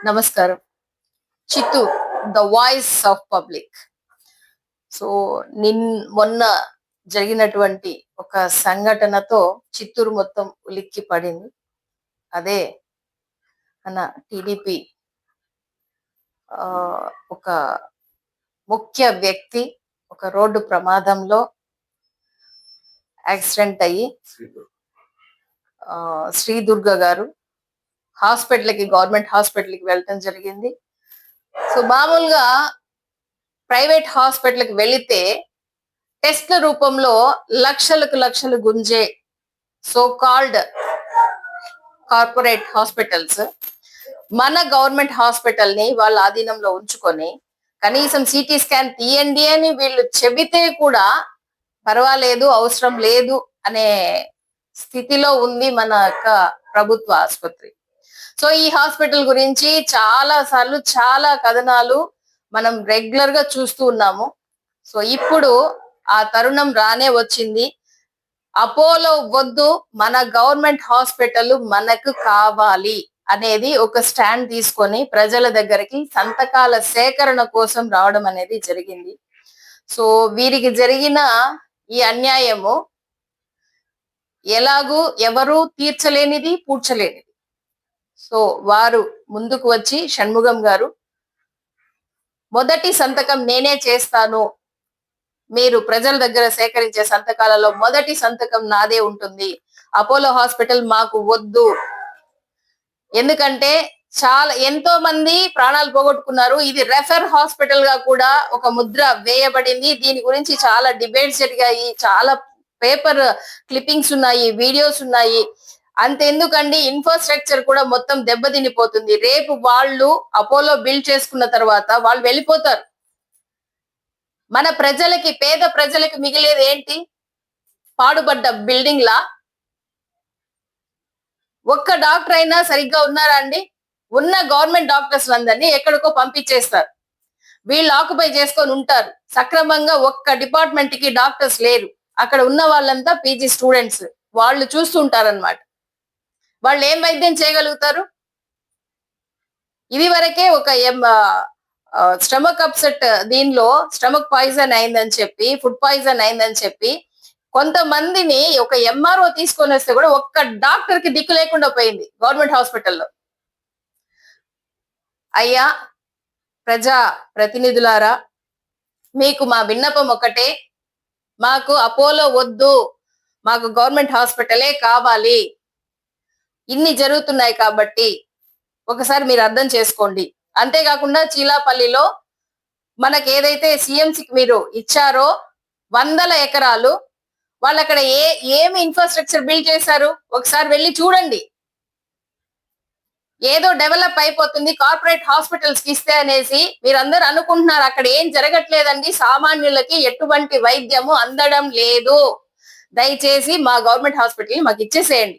నమస్కారం. Chittoor the voice of public. So నిన్ మొన్న జరిగినటువంటి ఒక సంఘటనతో చిత్తూరు మొత్తం ఉలిక్కి పడింది. అదే మన టిడిపి ఒక ముఖ్య వ్యక్తి ఒక రోడ్డు ప్రమాదంలో యాక్సిడెంట్ అయ్యి ఆ, శ్రీ దుర్గ గారు హాస్పిటల్కి గవర్నమెంట్ హాస్పిటల్కి వెళ్ళటం జరిగింది. సో మామూలుగా ప్రైవేట్ హాస్పిటల్కి వెళితే టెస్ట్ల రూపంలో లక్షలకు లక్షలు గుంజే సో కాల్డ్ కార్పొరేట్ హాస్పిటల్స్ మన గవర్నమెంట్ హాస్పిటల్ని వాళ్ళ ఆధీనంలో ఉంచుకొని కనీసం సిటీ స్కాన్ తీయండి అని వీళ్ళు చెబితే కూడా పర్వాలేదు అవసరం లేదు అనే స్థితిలో ఉంది మన యొక్క ప్రభుత్వ ఆసుపత్రి. సో ఈ హాస్పిటల్ గురించి చాలా సార్లు చాలా కథనాలు మనం రెగ్యులర్గా చూస్తూ ఉన్నాము. సో ఇప్పుడు ఆ తరుణం రానే వచ్చింది. అపోలో వద్దు మన గవర్నమెంట్ హాస్పిటల్ మనకు కావాలి అనేది ఒక స్టాండ్ తీసుకొని ప్రజల దగ్గరికి సంతకాల సేకరణ కోసం రావడం అనేది జరిగింది. సో వీరికి జరిగిన ఈ అన్యాయము ఎలాగూ ఎవరూ తీర్చలేనిది పూడ్చలేనిది. సో వారు ముందుకు వచ్చి షణ్ముగం గారు మొదటి సంతకం నేనే చేస్తాను. మీరు ప్రజల దగ్గర సేకరించే సంతకాలలో మొదటి సంతకం నాదే ఉంటుంది. అపోలో హాస్పిటల్ మాకు వద్దు. ఎందుకంటే చాలా ఎంతో మంది ప్రాణాలు పోగొట్టుకున్నారు. ఇది రెఫర్ హాస్పిటల్గా కూడా ఒక ముద్ర వేయబడింది. దీని గురించి చాలా డిబేట్స్ జరిగాయి. చాలా పేపర్ క్లిప్పింగ్స్ ఉన్నాయి వీడియోస్ ఉన్నాయి. అంతెందుకండి ఇన్ఫ్రాస్ట్రక్చర్ కూడా మొత్తం దెబ్బతినిపోతుంది. రేపు వాళ్ళు అపోలో బిల్డ్ చేసుకున్న తర్వాత వాళ్ళు వెళ్ళిపోతారు. మన ప్రజలకి పేద ప్రజలకి మిగిలేది ఏంటి? పాడుపడ్డ బిల్డింగ్ లా? ఒక్క డాక్టర్ అయినా సరిగ్గా ఉన్నారా అండి? ఉన్న గవర్నమెంట్ డాక్టర్స్ అందరినీ ఎక్కడికో పంపించేస్తారు. వీళ్ళు ఆక్యుపై చేసుకొని ఉంటారు. సక్రమంగా ఒక్క డిపార్ట్మెంట్కి డాక్టర్స్ లేరు. అక్కడ ఉన్న వాళ్ళంతా పీజీ స్టూడెంట్స్ వాళ్ళు చూస్తుంటారన్నమాట వాళ్ళు ఏం వైద్యం చేయగలుగుతారు? ఇది వరకే ఒక స్టమక్ అప్సెట్ దీనిలో స్టమక్ పాయిజన్ అయిందని చెప్పి ఫుడ్ పాయిజన్ అయిందని చెప్పి కొంతమందిని ఒక ఎంఆర్ఓ తీసుకొని వస్తే కూడా ఒక్క డాక్టర్కి దిక్కు లేకుండా పోయింది గవర్నమెంట్ హాస్పిటల్లో. అయ్యా ప్రజా ప్రతినిధులారా మీకు మా విన్నపం ఒకటే. మాకు అపోలో వద్దు. మాకు గవర్నమెంట్ హాస్పిటలే కావాలి. ఇన్ని జరుగుతున్నాయి కాబట్టి ఒకసారి మీరు అర్థం చేసుకోండి. అంతేకాకుండా చీలాపల్లిలో మనకి ఏదైతే సిఎంసికి మీరు ఇచ్చారో వందల ఎకరాలు వాళ్ళు అక్కడ ఏ ఏమి ఇన్ఫ్రాస్ట్రక్చర్ బిల్డ్ చేశారు? ఒకసారి వెళ్ళి చూడండి. ఏదో డెవలప్ అయిపోతుంది కార్పొరేట్ హాస్పిటల్స్కి ఇస్తే అనేసి మీరందరూ అనుకుంటున్నారు అక్కడ ఏం జరగట్లేదండి సామాన్యులకి ఎటువంటి వైద్యము అందడం లేదు. దయచేసి మా గవర్నమెంట్ హాస్పిటల్ మాకు ఇచ్చేసేయండి.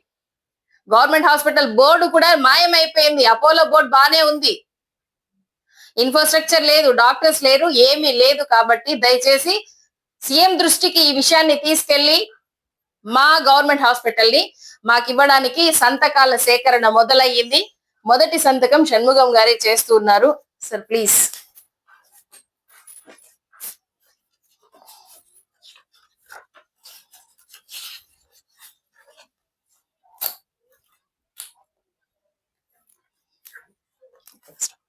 గవర్నమెంట్ హాస్పిటల్ బోర్డు కూడా మాయమైపోయింది. అపోలో బోర్డు బానే ఉంది. ఇన్ఫ్రాస్ట్రక్చర్ లేదు డాక్టర్స్ లేరు ఏమీ లేదు కాబట్టి దయచేసి సీఎం దృష్టికి ఈ విషయాన్ని తీసుకెళ్ళి మా గవర్నమెంట్ హాస్పిటల్ని మాకు ఇవ్వడానికి సంతకాల సేకరణ మొదలయ్యింది. మొదటి సంతకం షణ్ముగం గారే చేస్తూ ఉన్నారు. Sir please. and stuff.